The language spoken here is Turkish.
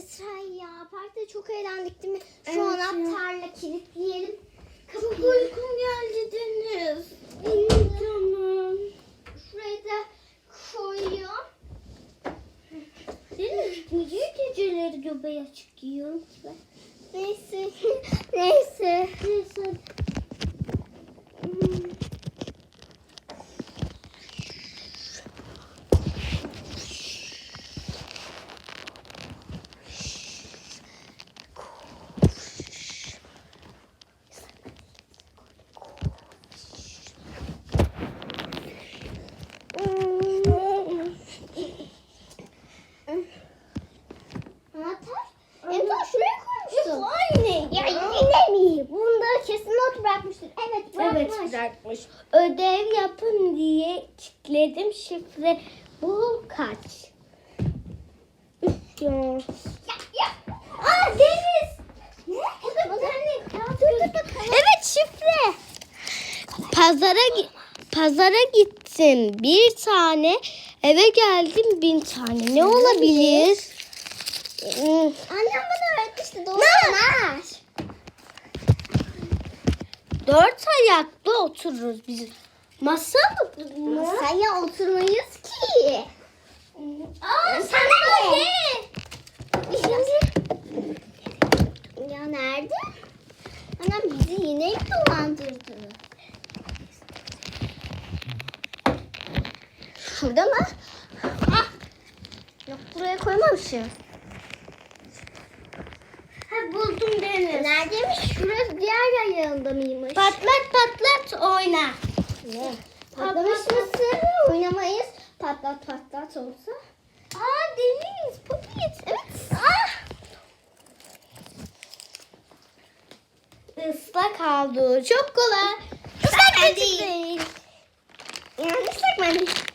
Esra ya parkta çok eğlendik değil mi? Şu Evet ya. anahtarla kilitleyelim. Çok Kapıyı. uykum geldi Deniz. Benim Canım. Şuraya da koyuyorum. Deniz niye geceleri göbeği açık giyiyorum ki ben? Neyse. bırakmıştır. Evet bırakmış. Evet bırakmış. Ödev yapın diye kilitledim şifre. Bu kaç? Üf ya. Ya, ya. Aa Deniz. Ne? Evet anne. Dur dur dur. Evet şifre. Pazara pazara gittim bir tane eve geldim bin tane ne olabilir? Annem bana öğretmişti. Doğru anlar. Dört ayaklı otururuz biz. Masa mı? Masaya oturmayız ki. Aa, sana ne? Ya nerede? Annem bizi yine dolandırdı. Şurada mı? Ah. Yok buraya koymamışım. Ha, buldum Deniz. Neredeymiş? Şurası diğer yanında mıymış? Patlat patlat oyna. Ne? Patlamış mısır oynamayız. Patlat patlat olsa. Aa Deniz popit. Evet. Ah! Islak oldu. Çok kolay. Islak Ben değil. değil. Yani ıslak içinde işte.